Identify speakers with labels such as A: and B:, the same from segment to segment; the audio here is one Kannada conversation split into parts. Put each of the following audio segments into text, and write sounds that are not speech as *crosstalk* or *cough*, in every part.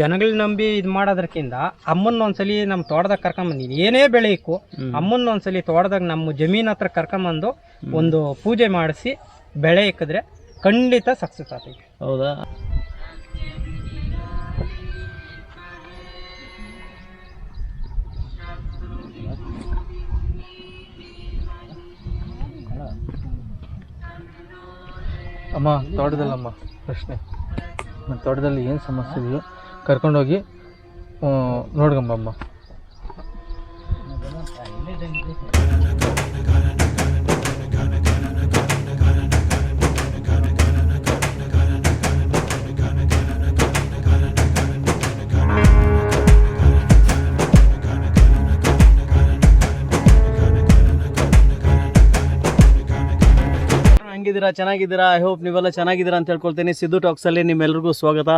A: ಜನಗಳ್ ನಂಬಿ ಇದು ಮಾಡೋದ್ರಕ್ಕಿಂತ ಅಮ್ಮನ್ನ ಒಂದ್ಸಲಿ ನಮ್ಮ ತೋಟದಾಗ ಕರ್ಕೊಂಬಂದಿನಿ. ಏನೇ ಬೆಳೆ ಇಕ್ಕು ಅಮ್ಮನ್ನ ಒಂದ್ಸಲಿ ತೋಟದಾಗ ನಮ್ಮ ಜಮೀನ್ ಹತ್ರ ಕರ್ಕೊಂಬಂದು ಒಂದು ಪೂಜೆ ಮಾಡಿಸಿ ಬೆಳೆ ಇಕ್ಕಿದ್ರೆ ಖಂಡಿತ ಸಕ್ಸಸ್ ಆಗ್ತೈತಿ.
B: ಹೌದಾ? ಅಮ್ಮ ತೋಟದಲ್ಲಮ್ಮ ಪ್ರಶ್ನೆ. ನಮ್ಮ ತೋಟದಲ್ಲಿ ಏನು ಸಮಸ್ಯೆ ಇದೆಯೋ ಕರ್ಕೊಂಡೋಗಿ ನೋಡ್ಕೊಂಬಮ್ಮ ಹೆಂಗಿದ್ದೀರಾ ಚೆನ್ನಾಗಿದ್ದೀರಾ? ಐ ಹೋಪ್ ನೀವೆಲ್ಲ ಚೆನ್ನಾಗಿದ್ದೀರಾ ಅಂತ ಹೇಳ್ಕೊಳ್ತೀನಿ. ಸಿದ್ದು ಟಾಕ್ಸಲ್ಲಿ ನಿಮ್ಮೆಲ್ರಿಗೂ ಸ್ವಾಗತ.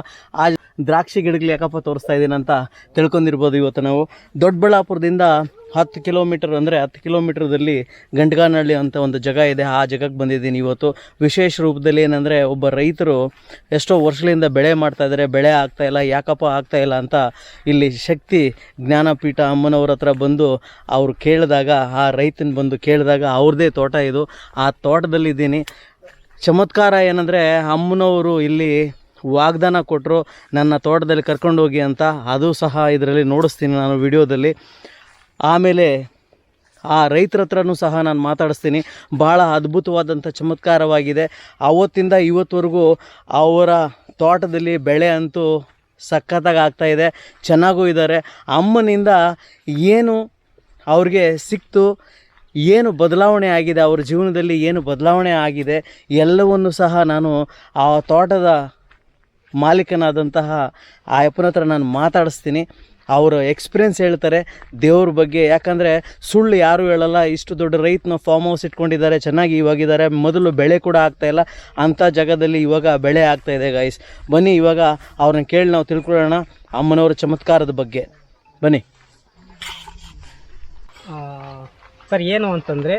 B: ಆ ದ್ರಾಕ್ಷಿ ಗಿಡಗಳು ಯಾಕಪ್ಪ ತೋರಿಸ್ತಾ ಇದ್ದೀನಿ ಅಂತ ತಿಳ್ಕೊಂಡಿರ್ಬೋದು ಇವತ್ತು ನಾವು. ದೊಡ್ಡಬಳ್ಳಾಪುರದಿಂದ ಹತ್ತು ಕಿಲೋಮೀಟರ್ ಅಂದರೆ ಹತ್ತು ಕಿಲೋಮೀಟರ್ದಲ್ಲಿ ಗಂಟಗಾನಹಳ್ಳಿ ಅಂತ ಒಂದು ಜಾಗ ಇದೆ. ಆ ಜಾಗಕ್ಕೆ ಬಂದಿದ್ದೀನಿ ಇವತ್ತು. ವಿಶೇಷ ರೂಪದಲ್ಲಿ ಏನಂದರೆ ಒಬ್ಬ ರೈತರು ಎಷ್ಟೋ ವರ್ಷಗಳಿಂದ ಬೆಳೆ ಮಾಡ್ತಾ ಇದ್ದಾರೆ ಬೆಳೆ ಆಗ್ತಾ ಇಲ್ಲ, ಯಾಕಪ್ಪ ಆಗ್ತಾ ಇಲ್ಲ ಅಂತ ಇಲ್ಲಿ ಶಕ್ತಿ ಜ್ಞಾನಪೀಠ ಅಮ್ಮನವ್ರ ಹತ್ರ ಬಂದು ಅವರು ಕೇಳಿದಾಗ, ಆ ರೈತನ ಬಂದು ಕೇಳಿದಾಗ ಅವ್ರದ್ದೇ ತೋಟ ಇದು. ಆ ತೋಟದಲ್ಲಿದ್ದೀನಿ. ಚಮತ್ಕಾರ ಏನಂದರೆ ಅಮ್ಮನವರು ಇಲ್ಲಿ ವಾಗ್ದಾನ ಕೊಟ್ಟರು ನನ್ನ ತೋಟದಲ್ಲಿ ಕರ್ಕೊಂಡೋಗಿ ಅಂತ. ಅದು ಸಹ ಇದರಲ್ಲಿ ನೋಡಿಸ್ತೀನಿ ನಾನು ವಿಡಿಯೋದಲ್ಲಿ. ಆಮೇಲೆ ಆ ರೈತರ ಹತ್ರನೂ ಸಹ ನಾನು ಮಾತಾಡಿಸ್ತೀನಿ. ಭಾಳ ಅದ್ಭುತವಾದಂಥ ಚಮತ್ಕಾರವಾಗಿದೆ. ಅವತ್ತಿಂದ ಇವತ್ತವರೆಗೂ ಅವರ ತೋಟದಲ್ಲಿ ಬೆಳೆ ಅಂತೂ ಸಖತ್ತಾಗಿ ಆಗ್ತಾ ಇದೆ. ಚೆನ್ನಾಗೂ ಇದ್ದಾರೆ. ಅಮ್ಮನಿಂದ ಏನು ಅವ್ರಿಗೆ ಸಿಕ್ತು ಏನು ಬದಲಾವಣೆ ಆಗಿದೆ, ಅವ್ರ ಜೀವನದಲ್ಲಿ ಏನು ಬದಲಾವಣೆ ಆಗಿದೆ, ಎಲ್ಲವನ್ನು ಸಹ ನಾನು ಆ ತೋಟದ ಮಾಲೀಕನಾದಂತಹ ಆ ಅಪ್ಪನ ಹತ್ರ ನಾನು ಮಾತಾಡಿಸ್ತೀನಿ. ಅವರು ಎಕ್ಸ್ಪೀರಿಯನ್ಸ್ ಹೇಳ್ತಾರೆ, ದೇವ್ರ ಬಗ್ಗೆ. ಯಾಕಂದರೆ ಸುಳ್ಳು ಯಾರೂ ಹೇಳಲ್ಲ, ಇಷ್ಟು ದೊಡ್ಡ ರೈತನ ಫಾರ್ಮ್ ಹೌಸ್ ಇಟ್ಕೊಂಡಿದ್ದಾರೆ, ಚೆನ್ನಾಗಿ ಇವಾಗಿದ್ದಾರೆ, ಮೊದಲು ಬೆಳೆ ಕೂಡ ಆಗ್ತಾ ಇಲ್ಲ, ಅಂಥ ಜಾಗದಲ್ಲಿ ಇವಾಗ ಬೆಳೆ ಆಗ್ತಾ ಇದೆ ಗೈಸ್ ಬನ್ನಿ, ಇವಾಗ ಅವ್ರನ್ನ ಕೇಳಿ ನಾವು ತಿಳ್ಕೊಳ್ಳೋಣ ಅಮ್ಮನವರ ಚಮತ್ಕಾರದ ಬಗ್ಗೆ. ಬನ್ನಿ.
A: ಸರ್ ಏನು ಅಂತಂದರೆ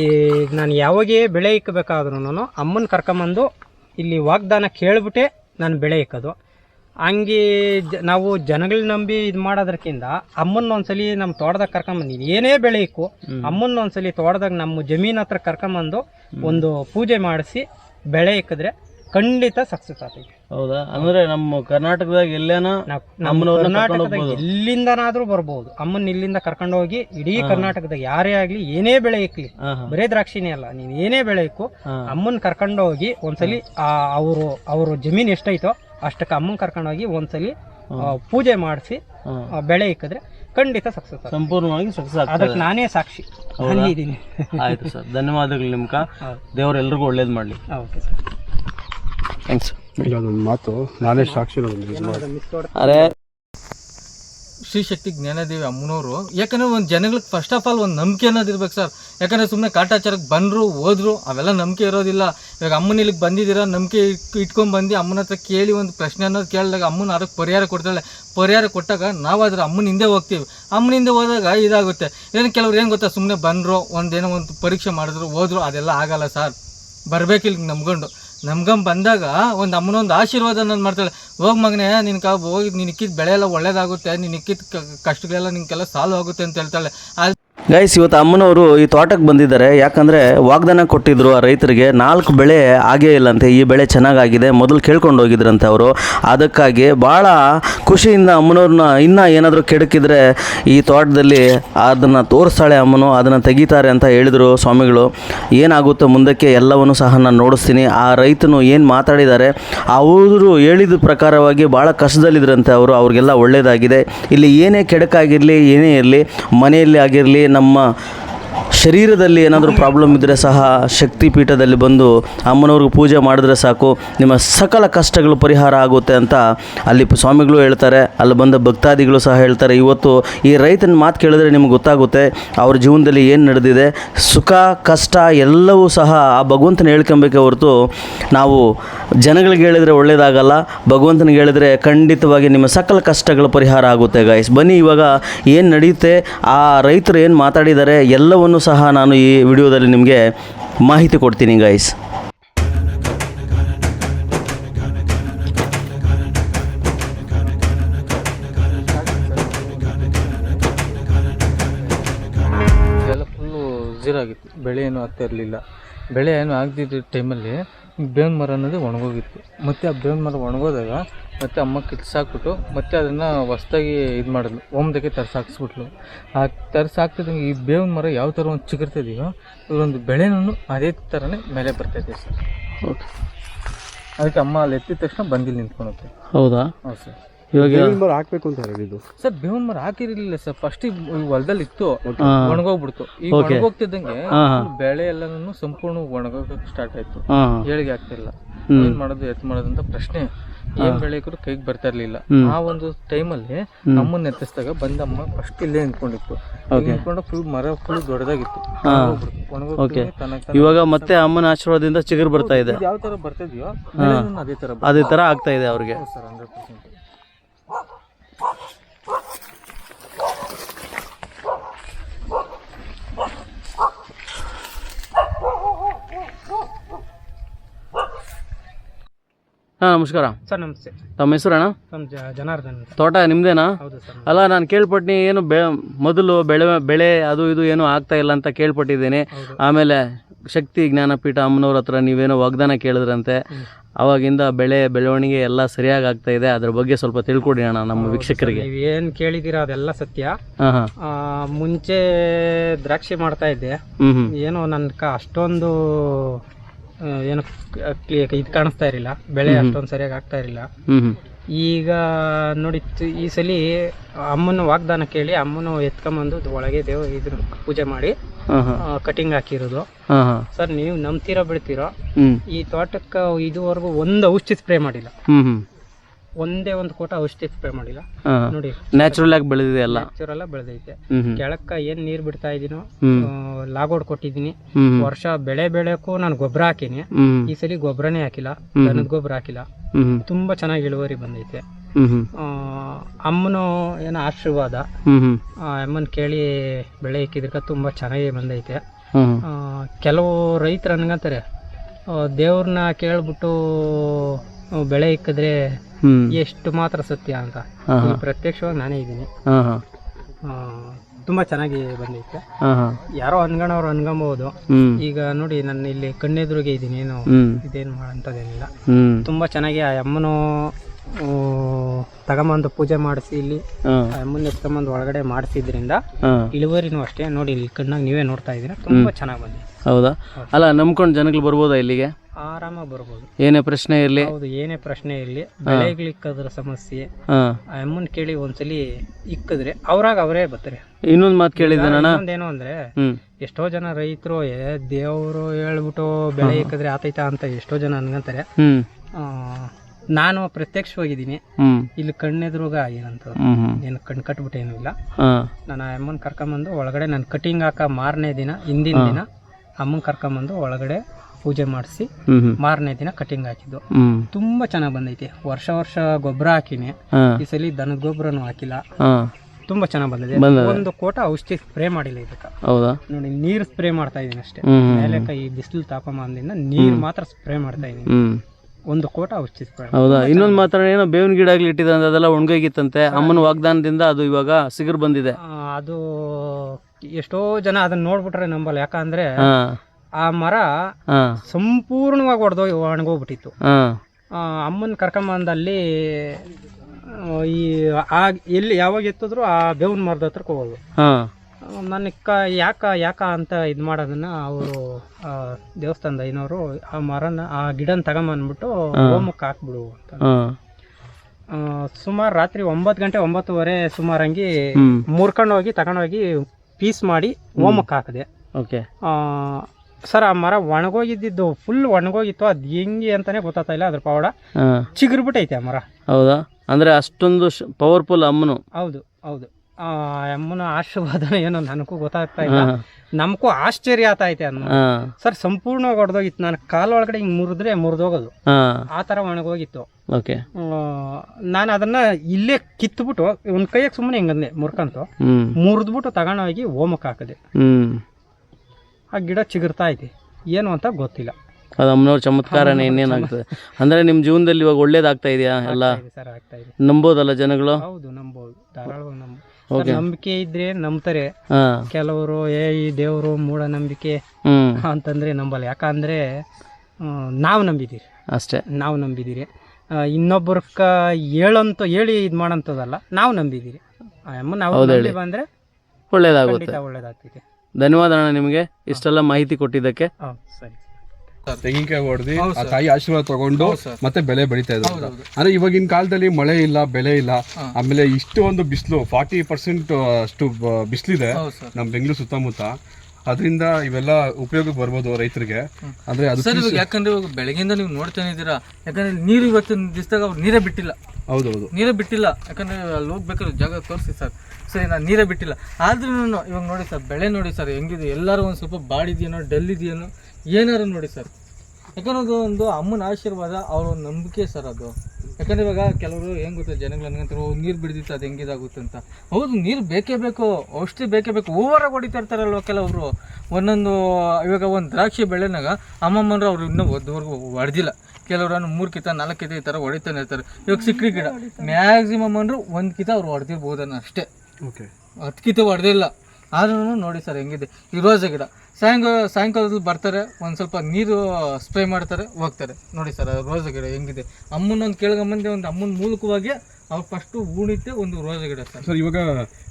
A: ಈ ನಾನು ಯಾವಾಗೇ ಬೆಳೆ ಇಕ್ಕಬೇಕಾದ್ರೂ ಅಮ್ಮನ ಕರ್ಕೊಂಬಂದು ಇಲ್ಲಿ ವಾಗ್ದಾನ ಕೇಳಿಬಿಟ್ಟೆ ನಾನು ಬೆಳೆ ಇಕ್ಕೋದು. ಹಂಗೆ ಜ ನಾವು ಜನಗಳ ನಂಬಿ ಇದು ಮಾಡೋದ್ರಕ್ಕಿಂತ ಅಮ್ಮನ್ನ ಒಂದ್ಸಲಿ ನಮ್ಮ ತೋಟದಾಗ ಕರ್ಕೊಂಬಂದಿನಿ ಏನೇ ಬೆಳೆ ಇಕ್ಕು ಅಮ್ಮನ್ನ ಒಂದ್ಸಲಿ ತೋಟದಾಗ ನಮ್ಮ ಜಮೀನ್ ಹತ್ರ ಕರ್ಕೊಂಬಂದು ಒಂದು ಪೂಜೆ ಮಾಡಿಸಿ ಬೆಳೆ ಇಕ್ಕಿದ್ರೆ ಖಂಡಿತ ಸಕ್ಸಸ್ ಆಗ್ತೈತಿ.
B: ಹೌದಾ? ಅಂದ್ರೆ ನಮ್ಮ ಕರ್ನಾಟಕದಾಗ ಎಲ್ಲೇನ
A: ಕರ್ನಾಟಕದಾಗ ಎಲ್ಲಿಂದನಾದ್ರೂ ಬರ್ಬೋದು. ಅಮ್ಮನ್ ಇಲ್ಲಿಂದ ಕರ್ಕೊಂಡು ಹೋಗಿ ಇಡೀ ಕರ್ನಾಟಕದಾಗ ಯಾರೇ ಆಗ್ಲಿ ಏನೇ ಬೆಳೆ ಇಕ್ಲಿ ಬರೇ ದ್ರಾಕ್ಷಿನೇ ಅಲ್ಲ ನೀನ್ ಏನೇ ಬೆಳೆ ಇಕ್ಕು ಅಮ್ಮನ್ ಕರ್ಕೊಂಡು ಹೋಗಿ ಒಂದ್ಸಲಿ ಆ ಅವರು ಅವರು ಜಮೀನ್ ಎಷ್ಟೈತೋ ಅಷ್ಟಕ್ಕೆ ಅಮ್ಮನ್ ಕರ್ಕೊಂಡು ಹೋಗಿ ಒಂದ್ಸಲಿ ಪೂಜೆ ಮಾಡಿಸಿ ಬೆಳೆ ಇಕ್ಕಿದ್ರೆ ಖಂಡಿತ ಸಕ್ಸಸ್
B: ಸಂಪೂರ್ಣವಾಗಿ ಸಕ್ಸಸ್
A: ಅದಕ್ಕೆ ನಾನೇ ಸಾಕ್ಷಿ? ಅಲ್ಲಿದ್ದೀನಿ
B: ಆಯ್ತು ಸರ್. ಧನ್ಯವಾದಗಳು
A: ನಿಮ್ಗೆ
B: ದೇವ್ರು ಎಲ್ರಿಗೂ ಒಳ್ಳೇದು ಮಾಡಲಿ.
A: Okay sir.
B: ಥ್ಯಾಂಕ್ಸ್
C: ಇಲ್ಲ ಅದೊಂದು ಮಾತು. ನಾನೇ ಸಾಕ್ಷಿ
B: ಅರೆ.
D: ಶ್ರೀ ಶಕ್ತಿ ಜ್ಞಾನದೇವಿ ಅಮ್ಮನವರು ಯಾಕಂದ್ರೆ ಒಂದು ಜನಗಳಿಗೆ ಫಸ್ಟ್ ಆಫ್ ಆಲ್ ಒಂದು ನಂಬಿಕೆ ಅನ್ನೋದು ಇರ್ಬೇಕು ಸರ್. ಯಾಕಂದ್ರೆ ಸುಮ್ಮನೆ ಕಾಟಾಚಾರಕ್ಕೆ ಬಂದರು ಹೋದ್ರು ಅವೆಲ್ಲ ನಂಬಿಕೆ ಇರೋದಿಲ್ಲ. ಇವಾಗ ಅಮ್ಮನ ಇಲ್ಲಿಗೆ ಬಂದಿದ್ದೀರಾ ನಂಬಿಕೆ ಇಟ್ಕೊಂಡು ಬಂದು ಅಮ್ಮನ ಹತ್ರ ಕೇಳಿ ಒಂದು ಪ್ರಶ್ನೆ ಅನ್ನೋದು ಕೇಳಿದಾಗ ಅಮ್ಮನ ಅದಕ್ಕೆ ಪರಿಹಾರ ಕೊಡ್ತಾಳೆ. ಪರಿಹಾರ ಕೊಟ್ಟಾಗ ನಾವು ಅದ್ರ ಅಮ್ಮನ ಹಿಂದೆ ಹೋಗ್ತೀವಿ. ಅಮ್ಮನ ಹಿಂದೆ ಹೋದಾಗ ಇದಾಗುತ್ತೆ. ಏನು ಕೆಲವ್ರು ಏನು ಗೊತ್ತಾ ಸುಮ್ಮನೆ ಬಂದರು ಒಂದೇನೋ ಒಂದು ಪರೀಕ್ಷೆ ಮಾಡಿದ್ರು ಹೋದ್ರು ಅದೆಲ್ಲ ಆಗಲ್ಲ ಸರ್. ಬರ್ಬೇಕಿಲ್ಲ ನಂಬ್ಕೊಂಡು ನಮ್ಗಂಗೆ ಬಂದಾಗ ಒಂದು ಅಮ್ಮನೊಂದು ಆಶೀರ್ವಾದ ನಾನು ಮಾಡ್ತಾಳೆ. ಹೋಗಿ ಮಗನೇ, ನಿನ್ ಕಾ ಹೋಗಿ ನಿನ್ನ ಇಕ್ಕಿದ ಬೆಳೆ ಎಲ್ಲ ಒಳ್ಳೇದಾಗುತ್ತೆ ನಿನ್ನ ಇಕ್ಕಿದ ಕಷ್ಟಗಳೆಲ್ಲ ನಿನ್ಗೆಲ್ಲ ಸಾಲ್ವ್ ಆಗುತ್ತೆ ಅಂತ ಹೇಳ್ತಾಳೆ.
B: ಗೈಸ್ ಇವತ್ತು ಅಮ್ಮನವರು ಈ ತೋಟಕ್ಕೆ ಬಂದಿದ್ದಾರೆ. ಯಾಕಂದರೆ ವಾಗ್ದಾನ ಕೊಟ್ಟಿದ್ರು ಆ ರೈತರಿಗೆ. ನಾಲ್ಕು ಬೆಳೆ ಆಗೇ ಇಲ್ಲಂತೆ. ಈ ಬೆಳೆ ಚೆನ್ನಾಗಾಗಿದೆ. ಮೊದಲು ಕೇಳ್ಕೊಂಡು ಹೋಗಿದ್ರಂತೆ ಅವರು. ಅದಕ್ಕಾಗಿ ಭಾಳ ಖುಷಿಯಿಂದ ಅಮ್ಮನವ್ರನ್ನ ಇನ್ನೂ ಏನಾದರೂ ಕೆಡಕಿದ್ರೆ ಈ ತೋಟದಲ್ಲಿ ಅದನ್ನು ತೋರಿಸ್ತಾಳೆ ಅಮ್ಮನು, ಅದನ್ನು ತೆಗಿತಾರೆ ಅಂತ ಹೇಳಿದರು ಸ್ವಾಮಿಗಳು. ಏನಾಗುತ್ತೋ ಮುಂದಕ್ಕೆ ಎಲ್ಲವನ್ನು ಸಹ ನಾನು ನೋಡಿಸ್ತೀನಿ. ಆ ರೈತನು ಏನು ಮಾತಾಡಿದ್ದಾರೆ, ಅವರು ಹೇಳಿದ ಪ್ರಕಾರವಾಗಿ ಭಾಳ ಕಷ್ಟದಲ್ಲಿದ್ದರಂತೆ ಅವರು. ಅವ್ರಿಗೆಲ್ಲ ಒಳ್ಳೆಯದಾಗಿದೆ ಇಲ್ಲಿ ಏನೇ ಕೆಡಕಾಗಿರಲಿ, ಏನೇ ಇರಲಿ, ಮನೆಯಲ್ಲಿ ಆಗಿರಲಿ ನಮ್ಮ ಶರೀರದಲ್ಲಿ ಏನಾದರೂ ಪ್ರಾಬ್ಲಮ್ ಇದ್ದರೆ ಸಹ ಶಕ್ತಿ ಪೀಠದಲ್ಲಿ ಬಂದು ಅಮ್ಮನವ್ರಿಗೆ ಪೂಜೆ ಮಾಡಿದ್ರೆ ಸಾಕು. ನಿಮ್ಮ ಸಕಲ ಕಷ್ಟಗಳು ಪರಿಹಾರ ಆಗುತ್ತೆ ಅಂತ ಅಲ್ಲಿ ಸ್ವಾಮಿಗಳು ಹೇಳ್ತಾರೆ. ಅಲ್ಲಿ ಬಂದ ಭಕ್ತಾದಿಗಳು ಸಹ ಹೇಳ್ತಾರೆ. ಇವತ್ತು ಈ ರೈತನ ಮಾತು ಕೇಳಿದ್ರೆ ನಿಮ್ಗೆ ಗೊತ್ತಾಗುತ್ತೆ. ಅವ್ರ ಜೀವನದಲ್ಲಿ ಏನು ನಡೆದಿದೆ. ಸುಖ, ಕಷ್ಟ ಎಲ್ಲವೂ ಸಹ ಆ ಭಗವಂತನ ಹೇಳ್ಕೊಬೇಕೆ ಹೊರತು ನಾವು ಜನಗಳಿಗೆ ಹೇಳಿದರೆ ಒಳ್ಳೆಯದಾಗಲ್ಲ ಭಗವಂತನಿಗೆ ಹೇಳಿದರೆ ಖಂಡಿತವಾಗಿ ನಿಮ್ಮ ಸಕಲ ಕಷ್ಟಗಳು ಪರಿಹಾರ ಆಗುತ್ತೆ ಗಾಯಸ್ ಬನ್ನಿ, ಇವಾಗ ಏನು ನಡೆಯುತ್ತೆ? ಆ ರೈತರು ಏನು ಮಾತಾಡಿದ್ದಾರೆ? ಎಲ್ಲವನ್ನು ಸಹ ನಾನು ಈ ವಿಡಿಯೋದಲ್ಲಿ ನಿಮಗೆ ಮಾಹಿತಿ ಕೊಡ್ತೀನಿ ಗೈಸ್
D: ಎಲ್ಲ ಫುಲ್ಲು ಜೀರಾಗಿತ್ತು ಬೆಳೆ ಏನು ಆಗ್ತಾ ಇರಲಿಲ್ಲ. ಬೆಳೆ ಏನು ಆಗದಿದ್ದ ಟೈಮಲ್ಲಿ ಬೇವಿನ ಮರ ಅನ್ನೋದು ಒಣಗೋಗಿತ್ತು. ಮತ್ತು ಆ ಬೇವಿನ ಮರ ಒಣಗೋದಾಗ ಮತ್ತೆ ಅಮ್ಮ ಕಿತ್ಸಾಕ್ಬಿಟ್ಟು ಮತ್ತೆ ಅದನ್ನು ಹೊಸ್ದಾಗಿ ಇದು ಮಾಡಿದ್ಲು. ಓಮ್ದಕ್ಕೆ ತರ್ಸಾಕ್ಸ್ಬಿಟ್ಲು ಆ ತರ್ಸಾಕ್ತಿದ್ದಂಗೆ ಈ ಬೇವಿನ ಮರ ಯಾವ ಥರ ಒಂದು ಚಿಗುರ್ತಿದೆಯೋ ಇದೊಂದು ಬೆಳೆನೂ ಅದೇ ಥರನೇ ಮೇಲೆ ಬರ್ತಾಯಿದೆ ಸರ್.
B: ಓಕೆ
D: ಅದಕ್ಕೆ ಅಮ್ಮ ಅಲ್ಲಿ ಎತ್ತಿದ ತಕ್ಷಣ ಬಂದಿಲ್ಲ ನಿಂತ್ಕೊಳುತ್ತೆ
B: ಹೌದಾ?
D: ಹೌದು ಸರ್.
B: ಇವಾಗ
C: ಬೇವಿನ ಮರ ಹಾಕ್ಬೇಕು ಅಂತ ಹೇಳಿದ್ದು
D: ಸರ್ ಬೇವಿನ ಮರ ಹಾಕಿರಲಿಲ್ಲ ಸರ್. ಫಸ್ಟ್ ಹೊಲದಲ್ಲಿ ಇತ್ತು. ಒಣಗೋಗ್ಬಿಡ್ತು. ಈಗ
B: Okay.
D: ಒಣಗೋಗ್ತಿದ್ದಂಗೆ. ಬೆಳೆ ಎಲ್ಲನೂ ಸಂಪೂರ್ಣ ಒಣಗೋಗಕ್ಕೆ ಸ್ಟಾರ್ಟ್ ಆಯ್ತು.
B: ಹೇಳಿಗೆ
D: ಏಳಿಗೆ ಆಗ್ತಿಲ್ಲ.
B: ಹ್ಮ್.
D: ಏನ್ ಮಾಡೋದು ಎತ್ ಮಾಡೋದು ಅಂತ ಪ್ರಶ್ನೆ. ಏನ್ ಬೆಳೆಯಕ್ಕೂ ಕೈಗೆ ಬರ್ತಾ ಇರ್ಲಿಲ್ಲ. ಆ ಒಂದು ಟೈಮಲ್ಲಿ ನಮ್ಮನ್ನ ಎತ್ತಿಸಿದಾಗ ಬಂದಮ್ಮ ಫಸ್ಟ್ ಇಲ್ಲೇ ನಿಂತ್ಕೊಂಡಿತ್ತು. ನಿಂತ್ಕೊಂಡು ಫುಲ್ ಮರ ಫುಲ್ ದೊಡ್ಡದಾಗಿತ್ತು.
B: ಇವಾಗ ಮತ್ತೆ ಅಮ್ಮನ ಆಶೀರ್ವಾದದಿಂದ ಚಿಗುರು ಬರ್ತಾ ಇದೆ.
D: ಯಾವ ತರ ಬರ್ತಾ ಇದೆಯೋ ಅದೇ ತರ
B: ಅದೇ ತರ ಆಗ್ತಾ ಇದೆ ಅವ್ರಿಗೆ.
D: ಸರ್ ಹಂಡ್ರೆಡ್ ಪರ್ಸೆಂಟ್
B: ಹಾಂ ನಮಸ್ಕಾರ.
A: ಸರ್ ನಮಸ್ತೆ.
B: ತಮ್ಮ ಹೆಸರು ಅಣ್ಣ
A: ನಮ್ಮ ಜನಾರ್ದನ್ ಅಂತ.
B: ತೋಟ
A: ಹೌದು ಸರ್
B: ಅಲ್ಲ ನಾನು ಕೇಳ್ಪಟ್ನಿ ಏನು ಬೆ ಮೊದಲು ಬೆಳೆ ಬೆಳೆ ಅದು ಇದು ಏನು ಆಗ್ತಾ ಇಲ್ಲ ಅಂತ ಕೇಳ್ಪಟ್ಟಿದ್ದೀನಿ.
A: ಹೌದು.
B: ಆಮೇಲೆ ಶಕ್ತಿ ಜ್ಞಾನಪೀಠ ಅಮ್ಮನವ್ರ ಹತ್ರ ನೀವೇನೋ ವಾಗ್ದಾನ ಕೇಳಿದ್ರಂತೆ.
A: ಹ್ಮ್.
B: ಅವಾಗಿಂದ ಬೆಳೆ ಬೆಳವಣಿಗೆ ಎಲ್ಲ ಸರಿಯಾಗಿ ಆಗ್ತಾ ಇದೆ. ಅದ್ರ ಬಗ್ಗೆ ಸ್ವಲ್ಪ ತಿಳ್ಕೊಡಿ ಅಣ್ಣ ನಮ್ಮ ವೀಕ್ಷಕರಿಗೆ.
A: ನೀವು ಏನು ಕೇಳಿದೀರ ಅದೆಲ್ಲ ಸತ್ಯ.
B: ಹಾಂ ಹಾಂ.
A: ಆ, ಮುಂಚೆ ದ್ರಾಕ್ಷಿ ಮಾಡ್ತಾ ಇದ್ದೆ.
B: ಏನು ಹ್ಞೂ
A: ಏನೋ ನನ್ನ ಕ ಅಷ್ಟೊಂದು ಏನು ಇದು ಕಾಣಿಸ್ತಾ ಇರಲಿಲ್ಲ. ಬೆಳೆ ಅಷ್ಟೊಂದು ಸರಿಯಾಗಿ ಆಗ್ತಾ ಇರಲಿಲ್ಲ. ಈಗ ನೋಡಿ ಈ ಸಲ ಅಮ್ಮನ ವಾಗ್ದಾನ ಕೇಳಿ ಅಮ್ಮನ ಎತ್ಕೊಂಬಂದು ಒಳಗೆ ದೇವ್ ಇದ್ರ ಪೂಜೆ ಮಾಡಿ ಕಟಿಂಗ್ ಹಾಕಿರೋದು. ಸರ್ ನೀವು ನಂಬ್ತೀರೋ ಬಿಡ್ತೀರೋ? ಈ ತೋಟಕ್ಕೆ ಇದುವರೆಗೂ ಒಂದು ಔಷಧಿ ಸ್ಪ್ರೇ ಮಾಡಿಲ್ಲ. ಒಂದೇ ಒಂದು ಕೋಟ ಔಷಧಿ ಸ್ಪ್ರೇ ಮಾಡಿಲ್ಲ. ನೋಡಿ.
B: ನ್ಯಾಚುರಲ್ ಆಗಿ ಬೆಳೆದಿದೆ ಎಲ್ಲ.
A: ನ್ಯಾಚುರಲ್ ಬೆಳೆದೈತೆ. ಕೆಳಕ್ಕ ಏನ್ ನೀರ್ ಬಿಡ್ತಾ ಇದೀನೋ ಲಾಗೋಡ್
B: ಹ್ಞೂ
A: ವರ್ಷ ಬೆಳೆ ಬೆಳೆಕು ನಾನು ಗೊಬ್ಬರ ಹಾಕಿನಿ. ಈ ಸಲ ಗೊಬ್ಬರನೇ ಹಾಕಿಲ್ಲ. ದನದ ಗೊಬ್ಬರ ಹಾಕಿಲ್ಲ. ತುಂಬಾ ಚೆನ್ನಾಗಿ ಇಳುವರಿ ಬಂದೈತೆ. ಅಮ್ಮನೋ ಏನೋ ಆಶೀರ್ವಾದ. ಅಮ್ಮನ್ ಕೇಳಿ ಬೆಳೆ ಇಕ್ಕಿದ್ರಕ ತುಂಬಾ ಚೆನ್ನಾಗಿ ಬಂದೈತೆ. ಕೆಲವು ರೈತರು ಅನ್ಗಂತಾರೆ ದೇವ್ರನ್ನ ಕೇಳ್ಬಿಟ್ಟು ಬೆಳೆ ಇಕ್ಕಿದ್ರೆ ಎಷ್ಟು ಮಾತ್ರ ಸತ್ಯ ಅಂತ. ಪ್ರತ್ಯಕ್ಷವಾಗಿ ನಾನೇ ಇದ್ದೀನಿ. ತುಂಬಾ ಚೆನ್ನಾಗಿ ಬಂದೈತೆ. ಯಾರೋ ಅನ್ಗಣವ್ರು
B: ಅನ್ಗಂಬಹುದು
A: ಈಗ ನೋಡಿ ನಾನು ಇಲ್ಲಿ ಕಣ್ಣೆದುರಿಗೆ ಇದೀನಿ ಏನು ಇದೇನು ಮಾಡೋಂಥದ್ದೇನಿಲ್ಲ.
B: ತುಂಬಾ
A: ತುಂಬ ಚೆನ್ನಾಗಿ ಆ ಅಮ್ಮನು ತಗೊಂಬಂದು ಪೂಜೆ ಮಾಡಿಸಿ ಇಲ್ಲಿ ಆ ಅಮ್ಮನ ಎತ್ಕೊಂಬಂದು ಒಳಗಡೆ ಮಾಡಿಸಿದ್ರಿಂದ ಇಳುವರಿನೂ ಅಷ್ಟೇ. ನೋಡಿ ಇಲ್ಲಿ ಕಣ್ಣಾಗ ನೀವೇ ನೋಡ್ತಾ ಇದ್ದೀರಾ. ತುಂಬಾ ಚೆನ್ನಾಗಿ ಬಂದಿದೆ.
B: ಹೌದಾ? ಅಲ್ಲ ನಂಬ್ಕೊಂಡು ಜನಗಳು ಬರ್ಬೋದಾ ಇಲ್ಲಿಗೆ?
A: ಆರಾಮಾಗಿ ಬರ್ಬೋದು.
B: ಏನೇ ಪ್ರಶ್ನೆ ಇರಲಿ.
A: ಹೌದು ಏನೇ ಪ್ರಶ್ನೆ ಇರಲಿ. ಬೆಳೆಗಳಿಕ್ಕದ್ರ ಸಮಸ್ಯೆ. ಅಮ್ಮನ ಕೇಳಿ ಒಂದ್ಸಲಿ ಇಕ್ಕಿದ್ರೆ ಅವ್ರಾಗ ಅವರೇ ಬರ್ತಾರೆ.
B: ಇನ್ನೊಂದು ಮಾತು ಕೇಳಿದ್ದೆ ನಾನು?
A: ಅಂದ್ರೆ ಎಷ್ಟೋ ಜನ ರೈತರು ದೇವರು ಹೇಳ್ಬಿಟ್ಟು ಬೆಳೆ ಇಕ್ಕಿದ್ರೆ ಆತೈತಾ ಅಂತ ಎಷ್ಟೋ ಜನ ಅನ್ಕೊಂತಾರೆ. ನಾನು ಪ್ರತ್ಯಕ್ಷ
B: ಹೋಗಿದ್ದೀನಿ.
A: ಇಲ್ಲಿ ಕಣ್ಣೆದುರುಗ ಏನಂತ ಏನು ಕಣ್ ಕಟ್ಬಿಟ್ಟು ಏನೂ ಇಲ್ಲ. ನಾನು ಅಮ್ಮನ ಕರ್ಕೊಂಬಂದು ಒಳಗಡೆ ನಾನು ಕಟಿಂಗ್ ಹಾಕ ಮಾರನೇ ದಿನ ಹಿಂದಿನ ದಿನ ಅಮ್ಮನ ಕರ್ಕೊಂಬಂದು ಒಳಗಡೆ ಪೂಜೆ ಮಾಡಿಸಿ ಮಾರನೇ ದಿನ ಕಟಿಂಗ್ ಹಾಕಿದ್ದು. ತುಂಬಾ ಚೆನ್ನಾಗ್ ಬಂದೈತೆ. ವರ್ಷ ವರ್ಷ ಗೊಬ್ಬರ ಹಾಕಿನಿ. ಈ ಸಲ ದನದ ಗೊಬ್ಬರನು ಹಾಕಿಲ್ಲ. ತುಂಬಾ ಚೆನ್ನಾಗ್ ಬಂದಿದೆ? ಒಂದು ಕೋಟ ಔಷಧಿ ಸ್ಪ್ರೇ ಮಾಡಿಲ್ಲ ಇದಕ್ಕೆ.
B: ಹೌದಾ?
A: ನೋಡಿ ನೀರು ಸ್ಪ್ರೇ ಮಾಡ್ತಾ ಇದೀನಿ ಅಷ್ಟೇ. ಮೇಲೆ ಕೈ ಬಿಸಿಲು ತಾಪಮಾನದಿಂದ ನೀರು ಮಾತ್ರ ಸ್ಪ್ರೇ ಮಾಡ್ತಾ ಇದ್ದೀನಿ
B: ಹ್ಞೂ
A: ಒಂದು ಕೋಟ ಔಷಧಿ
B: ಹೌದಾ? ಇನ್ನೊಂದು ಮಾತ್ರ ಏನೋ ಬೇವಿನ ಗಿಡ ಆಗ್ಲಿ ಇಟ್ಟಿದೆ ಅದೆಲ್ಲ ಒಣಗೋಗಿತ್ತಂತೆ. ಅಮ್ಮನ ವಾಗ್ದಾನದಿಂದ ಅದು ಇವಾಗ ಸಿಗರ್ ಬಂದಿದೆ.
A: ಅದು ಎಷ್ಟೋ ಜನ ಅದನ್ನ ನೋಡ್ಬಿಟ್ರೆ ನಂಬಲ್ಲ. ಯಾಕಂದ್ರೆ ಆ ಮರ ಸಂಪೂರ್ಣವಾಗಿ ಹೊಡೆದು ಒಣಗೋಗ್ಬಿಟ್ಟಿತ್ತು. ಅಮ್ಮನ ಕರ್ಕೊಂಬಂದಲ್ಲಿ ಈ ಆ ಎಲ್ಲಿ ಯಾವಾಗ ಎತ್ತಿದ್ರು ಆ ಬೇವಿನ ಮರದ ಹತ್ರಕ್ಕೆ ಹೋಗೋದು. ನನ್ನ ಕ ಯಾಕ ಯಾಕ ಅಂತ ಇದು ಮಾಡೋದನ್ನ ಅವರು ದೇವಸ್ಥಾನದ ಐನವರು ಆ ಮರನ ಆ ಗಿಡನ ತಗೊಂಬಂದ್ಬಿಟ್ಟು ಹೋಮಕ್ಕೆ ಹಾಕ್ಬಿಡು ಅಂತ. ಸುಮಾರು ರಾತ್ರಿ ಒಂಬತ್ತು ಗಂಟೆ ಒಂಬತ್ತುವರೆ ಸುಮಾರಂಗಿ ಮುರ್ಕೊಂಡು ಹೋಗಿ ತಗೊಂಡೋಗಿ ಪೀಸ್ ಮಾಡಿ ಹೋಮಕ್ಕೆ ಹಾಕಿದೆ.
B: ಓಕೆ.
A: ಸರ್ ಆ ಮರ ಒಣಗೋಗಿದ್ದು ಫುಲ್ ಒಣಗೋಗಿತ್ತು ಅದು ಹೆಂಗೆ ಅಂತಾನೆ ಗೊತ್ತಾಗ್ತಾ ಇಲ್ಲ ಅದ್ರ ಪವಾಡ. ಚಿಗುರ್ಬಿಟ್ಟೈತೆ ಆ ಮರ.
B: ಹೌದಾ? ಅಂದರೆ ಅಷ್ಟೊಂದು ಪವರ್ಫುಲ್ ಅಮ್ಮನು.
A: ಹೌದು ಹೌದು. ಅಮ್ಮನ ಆಶೀರ್ವಾದ ಏನೋ ನನಗೂ ಗೊತ್ತಾಗ್ತಾ ಇಲ್ಲ. ನಮಗೂ ಆಶ್ಚರ್ಯ ಆತೈತೆ ಅನ್ನ ಸರ್ ಸಂಪೂರ್ಣವಾಗಿ ಹೊಡೆದೋಗಿತ್ತು ನಾನು ಕಾಲು ಒಳಗಡೆ ಹಿಂಗೆ ಮುರಿದ್ರೆ ಮುರಿದೋಗೋದು. ಆ ಥರ ಒಣಗೋಗಿತ್ತು.
B: ಓಕೆ.
A: ನಾನು ಅದನ್ನ ಇಲ್ಲೇ ಕಿತ್ಬಿಟ್ಟು ಒಂದು ಕೈಯಾಗ ಸುಮ್ಮನೆ ಹಿಂಗಂದೆ ಮುರ್ಕಂತು. ಮುರಿದ್ಬಿಟ್ಟು ತಗೊಂಡೋಗಿ ಹೋಮಕ್ಕೆ ಹಾಕಿದೆ. ಆ ಗಿಡ ಚಿಗುರ್ತಾ ಐತೆ. ಏನು ಅಂತ ಗೊತ್ತಿಲ್ಲ.
B: ಅದು ಅಮ್ಮನವ್ರ ಚಮತ್ಕಾರನೇ ಇನ್ನೇನಾಗ್ತದೆ? ಅಂದರೆ ನಿಮ್ಮ ಜೀವನದಲ್ಲಿ ಇವಾಗ ಒಳ್ಳೇದಾಗ್ತಾ ಇದೆಯಾ ಎಲ್ಲ?
A: ಸರ್ ಆಗ್ತಾ ಇದೆ.
B: ನಂಬೋದಲ್ಲ ಜನಗಳು?
A: ಹೌದು ನಂಬೋದು. ಧಾರಾಳವಾಗಿ ನಂಬ ನಂಬಿಕೆ ಇದ್ರೆ ನಂಬ್ತಾರೆ. ಕೆಲವರು ಏ ಈ ದೇವರು ಮೂಢ
B: ನಂಬಿಕೆ *laughs*
A: ಅಂತಂದ್ರೆ ನಂಬಲ್ಲ. ಯಾಕಂದ್ರೆ ನಾವು ನಂಬಿದ್ದೀರಿ
B: ಅಷ್ಟೇ.
A: ನಾವು ನಂಬಿದ್ದೀರಿ ಇನ್ನೊಬ್ಬರಕ್ಕ ಹೇಳಂತ ಹೇಳಿ ಇದು ಮಾಡಂತದಲ್ಲ ನಾವು ನಂಬಿದ್ದೀರಿ ನಾವು ಬಂದ್ರೆ
B: ಒಳ್ಳೇದಾಗುತ್ತೆ. ಧನ್ಯವಾದ ಅಣ್ಣ ನಿಮಗೆ. ಇಷ್ಟೆಲ್ಲ ಮಾಹಿತಿ ಕೊಟ್ಟಿದ್ದಕ್ಕೆ.
A: ಸರಿ.
C: ತೆಂಗಿನಕಾಯಿ ಹೊಡೆದು ಆ ತಾಯಿ ಆಶೀರ್ವಾದ ತಗೊಂಡು ಮತ್ತೆ ಬೆಳೆ ಬೆಳೀತಾ ಇದ್ರು. ಅಂದ್ರೆ ಇವಾಗಿನ ಕಾಲದಲ್ಲಿ ಮಳೆ ಇಲ್ಲ ಬೆಳೆ ಇಲ್ಲ. ಆಮೇಲೆ ಇಷ್ಟು ಒಂದು ಬಿಸಿಲು ಫಾರ್ಟಿ ಪರ್ಸೆಂಟ್ ಅಷ್ಟು ಬಿಸಿಲಿದೆ ನಮ್ಮ ಬೆಂಗಳೂರು ಸುತ್ತಮುತ್ತ. ಅದರಿಂದ ಇವೆಲ್ಲ ಉಪಯೋಗಕ್ಕೆ ಬರ್ಬೋದು ರೈತರಿಗೆ. ಅಂದ್ರೆ ಅದು
D: ಸರ್ ಇವಾಗ ಯಾಕಂದ್ರೆ ಇವಾಗ ಬೆಳಗ್ಗೆಯಿಂದ ನೀವು ನೋಡ್ತಾನೆ ಇದ್ದೀರಾ ಯಾಕಂದ್ರೆ ನೀರು ಇವತ್ತಿನ ದಿವಸದಾಗ ಅವ್ರು ನೀರೇ ಬಿಟ್ಟಿಲ್ಲ.
C: ಹೌದೌದು.
D: ನೀರೇ ಬಿಟ್ಟಿಲ್ಲ. ಯಾಕಂದ್ರೆ ಅಲ್ಲಿ ಹೋಗ್ಬೇಕಾದ್ರೆ ಜಾಗ ತೋರಿಸಿ ಸರ್. ಸರಿ ನಾನು ನೀರೇ ಬಿಟ್ಟಿಲ್ಲ. ಆದ್ರೂ ಇವಾಗ ನೋಡಿ ಸರ್ ಬೆಳೆ ನೋಡಿ ಸರ್ ಹೆಂಗಿದೆ? ಎಲ್ಲರೂ ಒಂದು ಸ್ವಲ್ಪ ಬಾಡಿದೆಯೇನೋ ಡಲ್ ಇದೆಯೇನೋ ಏನಾರು ನೋಡಿ ಸರ್. ಯಾಕಂದ್ರೆ ಅದು ಒಂದು ಅಮ್ಮನ ಆಶೀರ್ವಾದ ಅವ್ರ ಒಂದು ನಂಬಿಕೆ ಸರ್ ಅದು. ಯಾಕಂದ್ರೆ ಇವಾಗ ಕೆಲವರು ಹೆಂಗೆ ಗೊತ್ತಿಲ್ಲ ಜನಗಳು ಹಂಗಂತಾರೆ ನೀರು ಬಿಡ್ದಿತ್ತು ಅದು ಹೆಂಗಿದಾಗುತ್ತೆ ಅಂತ. ಹೌದು ನೀರು ಬೇಕೇ ಬೇಕು ಔಷಧಿ ಬೇಕೇ ಬೇಕು ಓವರಾಗಿ ಹೊಡಿತಾ ಇರ್ತಾರಲ್ವ ಕೆಲವರು. ಒಂದೊಂದು ಇವಾಗ ಒಂದು ದ್ರಾಕ್ಷಿ ಬೆಳೆನಾಗ ಅಮ್ಮಮ್ಮನರು ಅವ್ರು ಇನ್ನೂ ಒದ್ವರೆಗೂ ಹೊಡೆದಿಲ್ಲ. ಕೆಲವರು ಮೂರು ಕಿತ ನಾಲ್ಕು ಕಿತ ಈ ಥರ ಹೊಡಿತಾನೆ ಇರ್ತಾರೆ. ಇವಾಗ ಸಿಕ್ರಿ ಗಿಡ. ಮ್ಯಾಕ್ಸಿಮಮ್ ಅಂದ್ರು ಒಂದು ಕಿತ ಅವ್ರು ಹೊಡೆದಿರ್ಬೋದನ್ನ ಅಷ್ಟೇ.
C: ಓಕೆ
D: ಹತ್ತು ಕಿತ ಹೊಡೆದಿಲ್ಲ. ಆದ್ರೂ ನೋಡಿ ಸರ್ ಹೆಂಗಿದೆ. ಈ ರೋಸ ಗಿಡ. ಸಾಯಂಕಾಲ ಸಾಯಂಕಾಲದಲ್ಲಿ ಬರ್ತಾರೆ ಒಂದು ಸ್ವಲ್ಪ ನೀರು ಸ್ಪ್ರೇ ಮಾಡ್ತಾರೆ ಹೋಗ್ತಾರೆ. ನೋಡಿ ಸರ್ ರೋಸ ಗಿಡ ಹೆಂಗಿದೆ. ಅಮ್ಮನೊಂದು ಕೇಳ್ಕೊಂಬಂದೆ ಒಂದು ಅಮ್ಮನ ಮೂಲಕವಾಗಿ ಅವ್ರು ಫಸ್ಟು ಉಣಿತೆ ಒಂದು ರೋಜ ಗಿಡ ಸರ್.
C: ಸರ್ ಇವಾಗ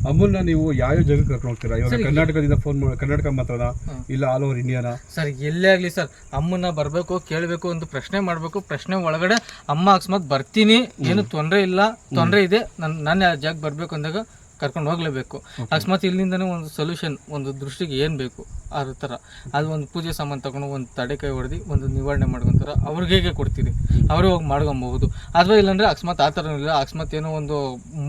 C: ಅಮ್ಮನ್ನ ನೀವು ಯಾವ ಜಾಗಕ್ಕೆ ಕರ್ಕೊಂಡು ಹೋಗ್ತೀರಾ? ಇವಾಗ ಕರ್ನಾಟಕದಿಂದ ಫೋನ್ ಮಾಡಿ ಕರ್ನಾಟಕ ಮಾತ್ರನಾ? ಇಲ್ಲ ಆಲ್ ಓವರ್ ಇಂಡಿಯಾನ
D: ಸರ್ ಎಲ್ಲೇ ಆಗಲಿ ಸರ್ ಅಮ್ಮನ್ನ ಬರಬೇಕು ಕೇಳಬೇಕು ಒಂದು ಪ್ರಶ್ನೆ ಮಾಡಬೇಕು. ಪ್ರಶ್ನೆ ಒಳಗಡೆ ಅಮ್ಮ ಅಕಸ್ಮಾತ್ ಬರ್ತೀನಿ ಏನು ತೊಂದರೆ ಇಲ್ಲ ತೊಂದರೆ ಇದೆ ನನ್ನ ನಾನು ಆ ಜಾಗ ಬರಬೇಕು ಅಂದಾಗ ಕರ್ಕೊಂಡು ಹೋಗಲೇಬೇಕು. ಅಕಸ್ಮಾತ್ ಇಲ್ಲಿಂದನೇ ಒಂದು ಸೊಲ್ಯೂಷನ್ ಒಂದು ದೃಷ್ಟಿಗೆ ಏನು ಬೇಕು? ಆ ಥರ ಅದು ಒಂದು ಪೂಜೆ ಸಾಮಾನು ತಗೊಂಡು ಒಂದು ತಡೆಕಾಯಿ ಹೊಡೆದು ಒಂದು ನಿವಾರಣೆ ಮಾಡ್ಕೊಂತಾರೆ. ಅವ್ರಿಗೆ ಹೇಗೆ ಕೊಡ್ತೀರಿ? ಅವರೇ ಹೋಗಿ ಮಾಡ್ಕೊಬಹುದು. ಅಥವಾ ಇಲ್ಲಾಂದರೆ ಅಕಸ್ಮಾತ್ ಆ ಥರ ಇಲ್ಲ ಅಕಸ್ಮಾತ್ ಏನೋ ಒಂದು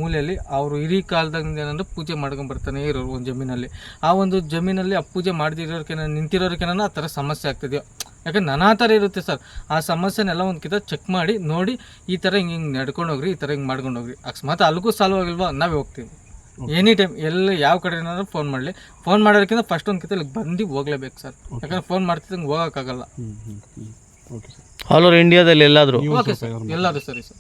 D: ಮೂಲೆಯಲ್ಲಿ ಅವರು ಇಡೀ ಕಾಲದಾಗಿಂದ ಏನಂದ್ರೆ ಪೂಜೆ ಮಾಡ್ಕೊಂಬರ್ತಾನೆ ಇರೋರು ಒಂದು ಜಮೀನಲ್ಲಿ. ಆ ಒಂದು ಜಮೀನಲ್ಲಿ ಆ ಪೂಜೆ ಮಾಡದಿರೋರ್ಕೇನ ನಿಂತಿರೋರ್ಕೇನ ಆ ಥರ ಸಮಸ್ಯೆ ಆಗ್ತಿದೆಯೋ? ಯಾಕಂದ್ರೆ ನಾನಾ ಥರ ಇರುತ್ತೆ ಸರ್. ಆ ಸಮಸ್ಯೆನೆಲ್ಲ ಒಂದು ಕಿತ ಚೆಕ್ ಮಾಡಿ ನೋಡಿ ಈ ಥರ ಹಿಂಗೆ ಹಿಂಗೆ ನಡ್ಕೊಂಡು ಹೋಗ್ರಿ ಈ ಥರ ಹಿಂಗೆ ಮಾಡ್ಕೊಂಡು ಹೋಗ್ರಿ. ಅಕಸ್ಮಾತ್ ಅಲ್ಲಿಗೂ ಸಾಲ್ವ್ ಆಗಿಲ್ವಾ? ನಾವೇ ಹೋಗ್ತೀವಿ. ಎನಿ ಟೈಮ್ ಎಲ್ಲ ಯಾವ ಕಡೆ ಏನಾದ್ರು ಫೋನ್ ಮಾಡಲಿ. ಫೋನ್ ಮಾಡೋದಕ್ಕಿಂತ ಫಸ್ಟ್ ಒಂದು ಕಿತ್ತಲ್ಲಿ ಇಲ್ಲಿಗೆ ಬಂದು ಹೋಗ್ಲೇಬೇಕು ಸರ್ ಯಾಕಂದ್ರೆ ಫೋನ್ ಮಾಡ್ತಿದ್ದಂಗೆ ಹೋಗೋಕ್ಕಾಗಲ್ಲ.
C: ಓಕೆ ಸರ್
B: ಆಲ್ ಓವರ್ ಇಂಡಿಯಾದಲ್ಲಿ ಎಲ್ಲಾದರೂ?
D: ಓಕೆ ಸರ್ ಎಲ್ಲರೂ ಸರಿ ಸರ್